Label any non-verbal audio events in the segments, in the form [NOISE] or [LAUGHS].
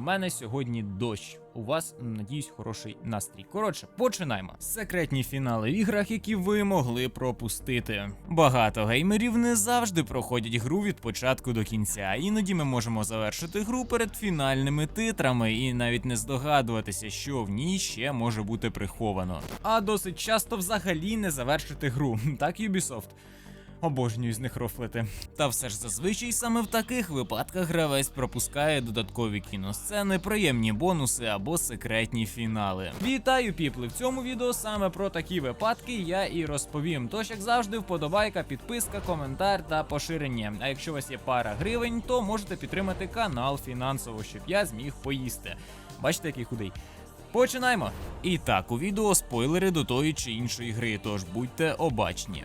мене сьогодні дощ. У вас, надіюсь, хороший настрій. Коротше, починаємо. Секретні фінали в іграх, які ви могли пропустити. Багато геймерів не завжди проходять гру від початку до кінця. Іноді ми можемо завершити гру перед фінальними титрами і навіть не здогадуватися, що в ній ще може бути приховано. А досить часто взагалі не завершити гру. [LAUGHS] Так, Ubisoft? Обожнюю з них рофлити. Та все ж зазвичай саме в таких випадках гравець пропускає додаткові кіносцени, приємні бонуси або секретні фінали. Вітаю, піпли! В цьому відео саме про такі випадки я і розповім. Тож, як завжди, вподобайка, підписка, коментар та поширення. А якщо у вас є пара гривень, то можете підтримати канал фінансово, щоб я зміг поїсти. Бачите, який худий. Починаємо! І так, у відео спойлери до тої чи іншої гри, тож будьте обачні.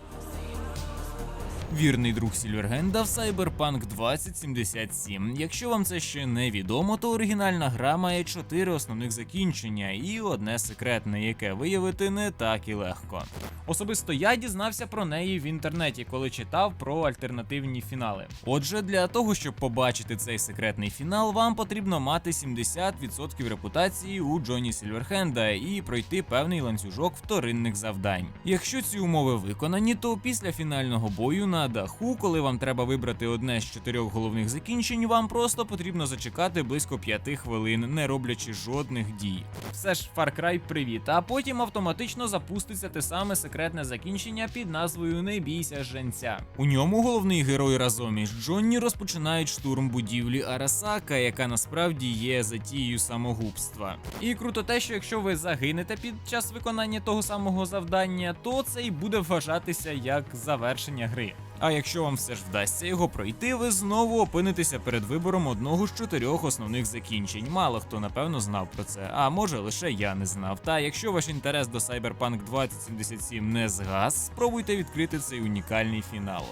Вірний друг Сільвергенда в Cyberpunk 2077. Якщо вам це ще не відомо, то оригінальна гра має чотири основних закінчення і одне секретне, яке виявити не так і легко. Особисто я дізнався про неї в інтернеті, коли читав про альтернативні фінали. Отже, для того, щоб побачити цей секретний фінал, вам потрібно мати 70% репутації у Джоні Сільверхенда і пройти певний ланцюжок вторинних завдань. Якщо ці умови виконані, то після фінального бою на даху, коли вам треба вибрати одне з чотирьох головних закінчень, вам просто потрібно зачекати близько 5 хвилин, не роблячи жодних дій. Все ж Far Cry привіт, а потім автоматично запуститься те саме секретне закінчення під назвою Не бійся женця. У ньому головний герой разом із Джонні розпочинають штурм будівлі Арасака, яка насправді є затією самогубства. І круто те, що якщо ви загинете під час виконання того самого завдання, то це й буде вважатися як завершення гри. А якщо вам все ж вдасться його пройти, ви знову опинитеся перед вибором одного з чотирьох основних закінчень. Мало хто напевно знав про це, а може лише я не знав. Та якщо ваш інтерес до Cyberpunk 2077 не згас, спробуйте відкрити цей унікальний фінал.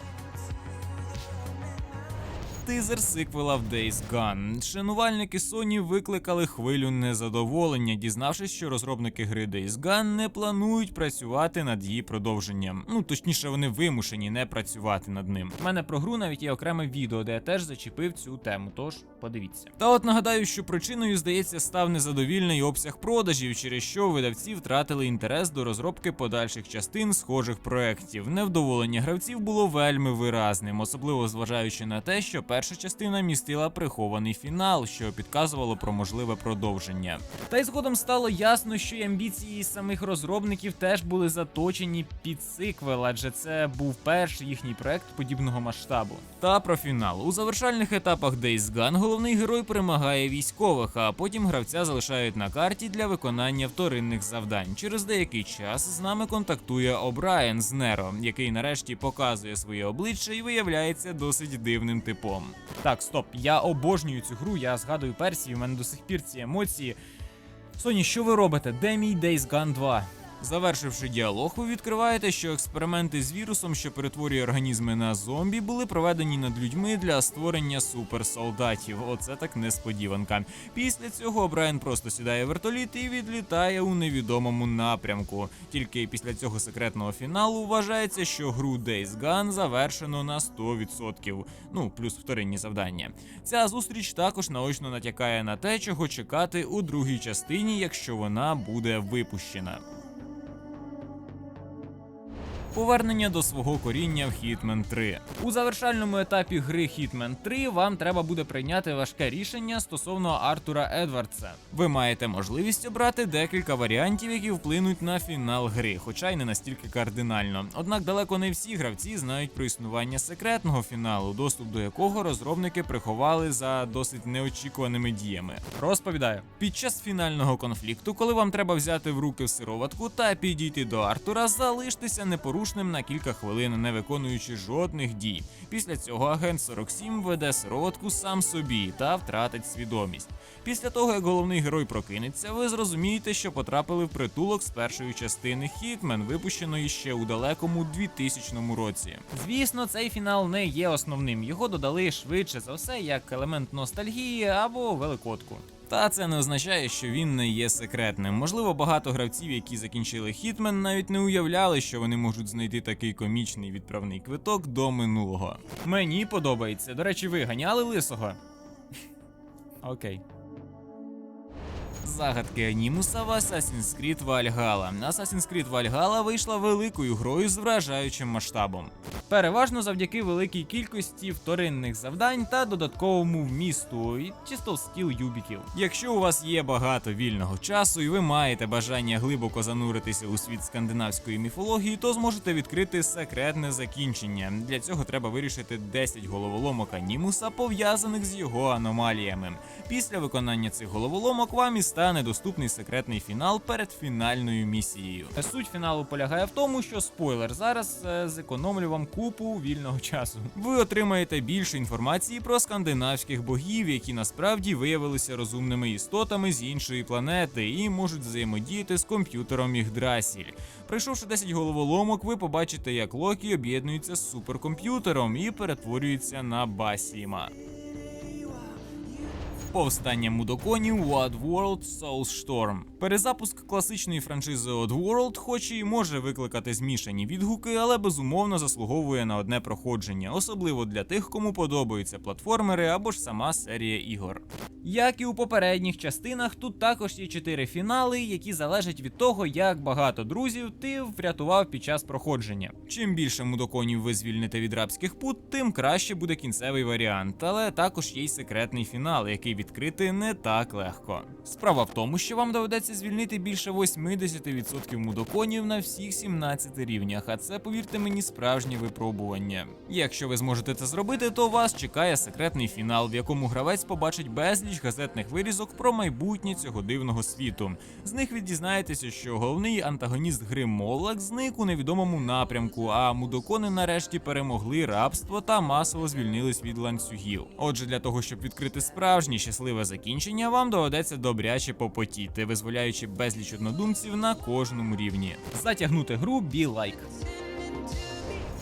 Тизер сиквела в Days Gone. Шанувальники Sony викликали хвилю незадоволення, дізнавшись, що розробники гри Days Gone не планують працювати над її продовженням. Ну точніше, вони вимушені не працювати над ним. У мене про гру навіть є окреме відео, де я теж зачепив цю тему. Тож подивіться. Та от нагадаю, що причиною, здається, став незадовільний обсяг продажів, через що видавці втратили інтерес до розробки подальших частин схожих проєктів. Невдоволення гравців було вельми виразним, особливо зважаючи на те, що перша частина містила прихований фінал, що підказувало про можливе продовження. Та й згодом стало ясно, що й амбіції самих розробників теж були заточені під сиквел, адже це був перший їхній проект подібного масштабу. Та про фінал у завершальних етапах Days Gone головний герой перемагає військових, а потім гравця залишають на карті для виконання вторинних завдань. Через деякий час з нами контактує Обрайен з Неро, який нарешті показує своє обличчя і виявляється досить дивним типом. Так, стоп, я обожнюю цю гру, я згадую Персію, в мене до сих пір ці емоції. Соні, що ви робите? Де мій Days Gone 2? Завершивши діалог, ви відкриваєте, що експерименти з вірусом, що перетворює організми на зомбі, були проведені над людьми для створення суперсолдатів. Оце так несподіванка. Після цього Брайан просто сідає в вертоліт і відлітає у невідомому напрямку. Тільки після цього секретного фіналу вважається, що гру Days Gone завершено на 100%. Ну плюс вторинні завдання. Ця зустріч також наочно натякає на те, чого чекати у другій частині, якщо вона буде випущена. Повернення до свого коріння в Hitman 3. У завершальному етапі гри Hitman 3 вам треба буде прийняти важке рішення стосовно Артура Едвардса. Ви маєте можливість обрати декілька варіантів, які вплинуть на фінал гри, хоча й не настільки кардинально. Однак далеко не всі гравці знають про існування секретного фіналу, доступ до якого розробники приховали за досить неочікуваними діями. Розповідаю, під час фінального конфлікту, коли вам треба взяти в руки сироватку та підійти до Артура, залиштеся непорушним на кілька хвилин, не виконуючи жодних дій. Після цього агент 47 веде сироватку сам собі та втратить свідомість. Після того, як головний герой прокинеться, ви зрозумієте, що потрапили в притулок з першої частини Хітмен, випущеної ще у далекому 2000 році. Звісно, цей фінал не є основним. Його додали швидше за все як елемент ностальгії або великодку. Та це не означає, що він не є секретним. Можливо, багато гравців, які закінчили Хітмен, навіть не уявляли, що вони можуть знайти такий комічний відправний квиток до минулого. Мені подобається. До речі, ви ганяли лисого? Окей. Загадки Анімуса в Assassin's Creed Valhalla. Assassin's Creed Valhalla вийшла великою грою з вражаючим масштабом. Переважно завдяки великій кількості вторинних завдань та додатковому вмісту і чисто скіл юбіків. Якщо у вас є багато вільного часу і ви маєте бажання глибоко зануритися у світ скандинавської міфології, то зможете відкрити секретне закінчення. Для цього треба вирішити 10 головоломок анімуса, пов'язаних з його аномаліями. Після виконання цих головоломок вам і стане доступний секретний фінал перед фінальною місією. Суть фіналу полягає в тому, що спойлер зараз е, зекономлю вам купу вільного часу. Ви отримаєте більше інформації про скандинавських богів, які насправді виявилися розумними істотами з іншої планети і можуть взаємодіяти з комп'ютером Ігдрасіль. Пройшовши 10 головоломок, ви побачите, як Локі об'єднується з суперкомп'ютером і перетворюється на Басіма. Повстання мудоконів у Oddworld Soulstorm. Перезапуск класичної франшизи Oddworld, хоч і може викликати змішані відгуки, але безумовно заслуговує на одне проходження, особливо для тих, кому подобаються платформери або ж сама серія ігор. Як і у попередніх частинах, тут також є чотири фінали, які залежать від того, як багато друзів ти врятував під час проходження. Чим більше мудоконів ви звільните від рабських пут, тим краще буде кінцевий варіант, але також є й секретний фінал, який відкрити не так легко. Справа в тому, що вам доведеться звільнити більше 80% мудоконів на всіх 17 рівнях, а це, повірте мені, справжнє випробування. Якщо ви зможете це зробити, то вас чекає секретний фінал, в якому гравець побачить безліч газетних вирізок про майбутнє цього дивного світу. З них ви дізнаєтеся, що головний антагоніст гри Молак зник у невідомому напрямку, а мудокони нарешті перемогли рабство та масово звільнились від ланцюгів. Отже, для того, щоб відкрити справжнє щасливе закінчення, вам доведеться добряче попотіти, визволяючи безліч однодумців на кожному рівні. Затягнути гру бі лайк.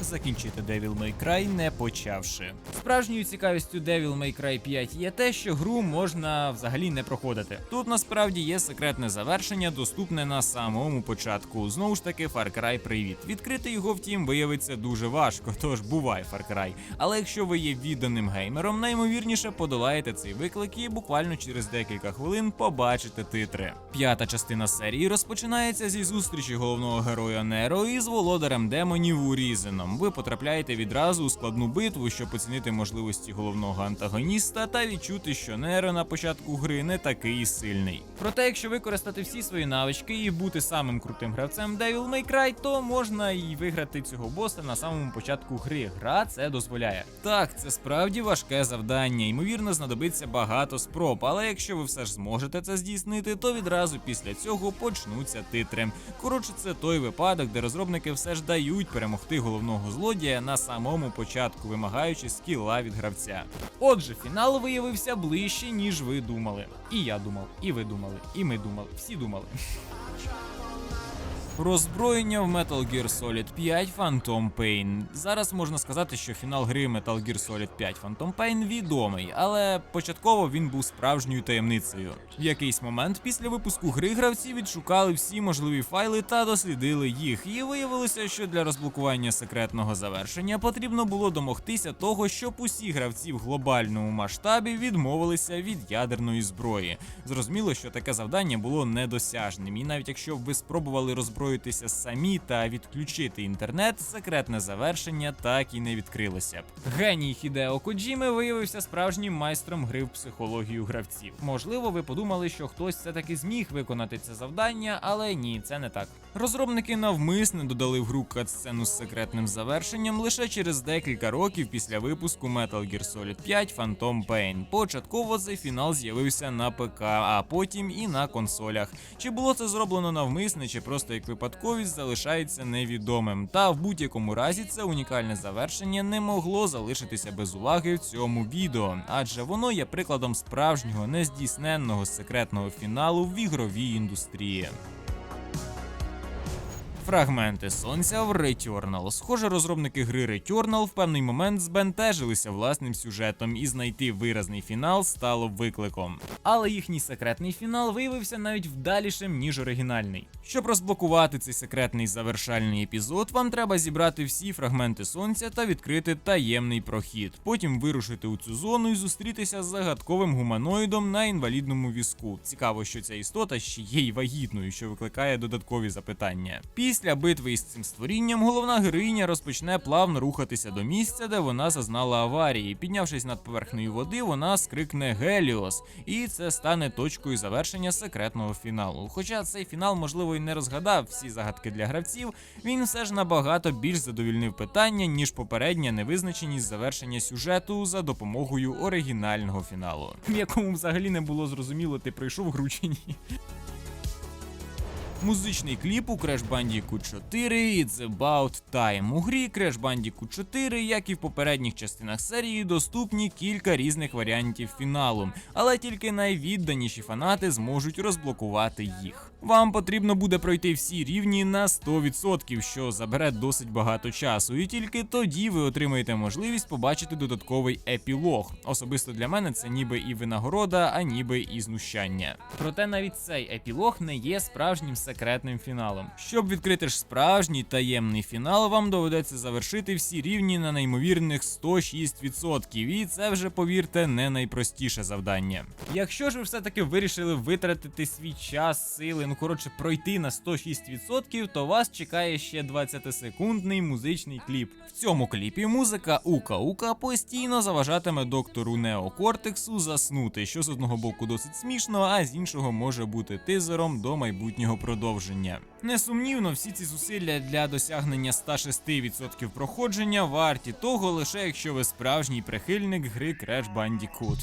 Закінчити Devil May Cry не почавши. Справжньою цікавістю Devil May Cry 5 є те, що гру можна взагалі не проходити. Тут насправді є секретне завершення, доступне на самому початку. Знову ж таки, Far Cry Привіт. Відкрити його, втім, виявиться дуже важко, [LAUGHS] тож бувай Far Cry. Але якщо ви є відданим геймером, наймовірніше подолаєте цей виклик і буквально через декілька хвилин побачите титри. П'ята частина серії розпочинається зі зустрічі головного героя Неро із володарем демонів Урізеном. Ви потрапляєте відразу у складну битву, щоб оцінити можливості головного антагоніста та відчути, що Неро на початку гри не такий сильний. Проте, якщо використати всі свої навички і бути самим крутим гравцем Devil May Cry, то можна і виграти цього боса на самому початку гри. Гра це дозволяє. Так, це справді важке завдання, ймовірно, знадобиться багато спроб, але якщо ви все ж зможете це здійснити, то відразу після цього почнуться титри. Коротше, це той випадок, де розробники все ж дають перемогти головного злодія на самому початку, вимагаючи скіла від гравця. Отже, фінал виявився ближче, ніж ви думали. І я думав, і ви думали, і ми думали, всі думали. Роззброєння в Metal Gear Solid 5 Phantom Pain. Зараз можна сказати, що фінал гри Metal Gear Solid 5 Phantom Pain відомий, але початково він був справжньою таємницею. В якийсь момент після випуску гри гравці відшукали всі можливі файли та дослідили їх, і виявилося, що для розблокування секретного завершення потрібно було домогтися того, щоб усі гравці в глобальному масштабі відмовилися від ядерної зброї. Зрозуміло, що таке завдання було недосяжним, і навіть якщо б ви спробували роззброїтися самі та відключити інтернет, секретне завершення так і не відкрилося б. Геній Хідео Коджіми виявився справжнім майстром гри в психологію гравців. Можливо, ви подумали, що хтось все таки зміг виконати це завдання, але ні, це не так. Розробники навмисне додали в гру катсцену з секретним завершенням лише через декілька років після випуску Metal Gear Solid 5 Phantom Pain. Початково цей фінал з'явився на ПК, а потім і на консолях. Чи було це зроблено навмисне, чи просто як випадковість залишається невідомим. Та в будь-якому разі це унікальне завершення не могло залишитися без уваги в цьому відео, адже воно є прикладом справжнього нездійсненного секретного фіналу в ігровій індустрії. Фрагменти сонця в Returnal. Схоже, розробники гри Returnal в певний момент збентежилися власним сюжетом, і знайти виразний фінал стало викликом. Але їхній секретний фінал виявився навіть вдалішим, ніж оригінальний. Щоб розблокувати цей секретний завершальний епізод, вам треба зібрати всі фрагменти сонця та відкрити таємний прохід. Потім вирушити у цю зону і зустрітися з загадковим гуманоїдом на інвалідному візку. Цікаво, що ця істота ще є й вагітною, що викликає додаткові запитання. Після битви із цим створінням головна героїня розпочне плавно рухатися до місця, де вона зазнала аварії. Піднявшись над поверхнею води, вона скрикне Геліос, і це стане точкою завершення секретного фіналу. Хоча цей фінал, можливо, і не розгадав всі загадки для гравців, він все ж набагато більш задовільнив питання, ніж попередня невизначеність завершення сюжету за допомогою оригінального фіналу, в якому взагалі не було зрозуміло, ти пройшов гру чи ні. Музичний кліп у Crash Bandicoot 4 It's About Time. У грі Crash Bandicoot 4, як і в попередніх частинах серії, доступні кілька різних варіантів фіналу, але тільки найвідданіші фанати зможуть розблокувати їх. Вам потрібно буде пройти всі рівні на 100%, що забере досить багато часу, і тільки тоді ви отримаєте можливість побачити додатковий епілог. Особисто для мене це ніби і винагорода, а ніби і знущання. Проте навіть цей епілог не є справжнім секретним фіналом. Щоб відкрити ж справжній таємний фінал, вам доведеться завершити всі рівні на неймовірних 106%, і це вже, повірте, не найпростіше завдання. Якщо ж ви все-таки вирішили витратити свій час, сили, ну коротше, пройти на 106%, то вас чекає ще 20-секундний музичний кліп. В цьому кліпі музика Ука-Ука постійно заважатиме доктору Неокортексу заснути, що з одного боку досить смішно, а з іншого може бути тизером до майбутнього продовження. Несумнівно, всі ці зусилля для досягнення 106% проходження варті того, лише якщо ви справжній прихильник гри Crash Bandicoot.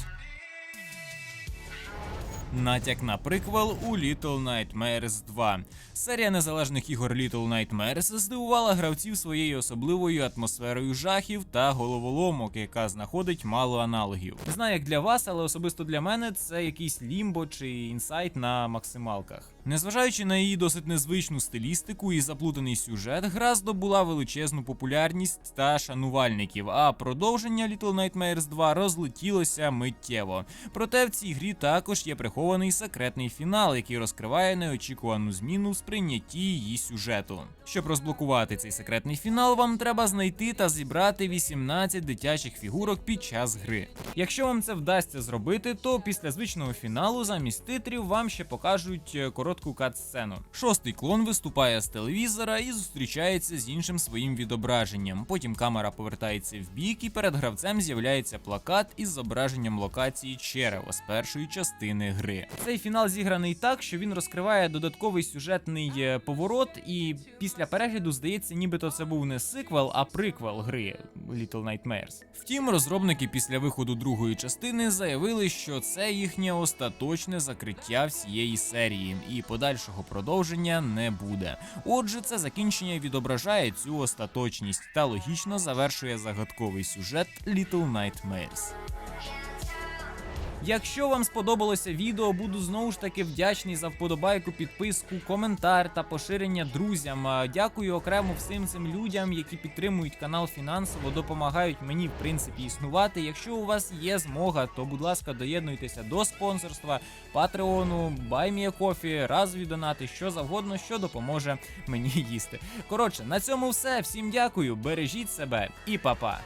Натяк на приквел у Little Nightmares 2. Серія незалежних ігор Little Nightmares здивувала гравців своєю особливою атмосферою жахів та головоломок, яка знаходить мало аналогів. Не знаю, як для вас, але особисто для мене це якийсь лімбо чи інсайт на максималках. Незважаючи на її досить незвичну стилістику і заплутаний сюжет, гра здобула величезну популярність та шанувальників, а продовження Little Nightmares 2 розлетілося миттєво. Проте в цій грі також є прихований секретний фінал, який розкриває неочікувану зміну в сприйнятті її сюжету. Щоб розблокувати цей секретний фінал, вам треба знайти та зібрати 18 дитячих фігурок під час гри. Якщо вам це вдасться зробити, то після звичного фіналу замість титрів вам ще покажуть е, коротку кат-сцену. Шостий клон виступає з телевізора і зустрічається з іншим своїм відображенням. Потім камера повертається в бік, і перед гравцем з'являється плакат із зображенням локації Черево з першої частини гри. Цей фінал зіграний так, що він розкриває додатковий сюжетний е, поворот, і після перегляду здається, нібито це був не сиквел, а приквел гри Little Nightmares. Втім, розробники після виходу другої частини заявили, що це їхнє остаточне закриття всієї серії, і подальшого продовження не буде. Отже, це закінчення відображає цю остаточність та логічно завершує загадковий сюжет Little Nightmares. Якщо вам сподобалося відео, буду знову ж таки вдячний за вподобайку, підписку, коментар та поширення друзям. Дякую окремо всім цим людям, які підтримують канал фінансово, допомагають мені в принципі існувати. Якщо у вас є змога, то будь ласка, доєднуйтеся до спонсорства, патреону, баймієкофі, разові донати, що завгодно, що допоможе мені їсти. Коротше, на цьому все. Всім дякую, бережіть себе і па-па.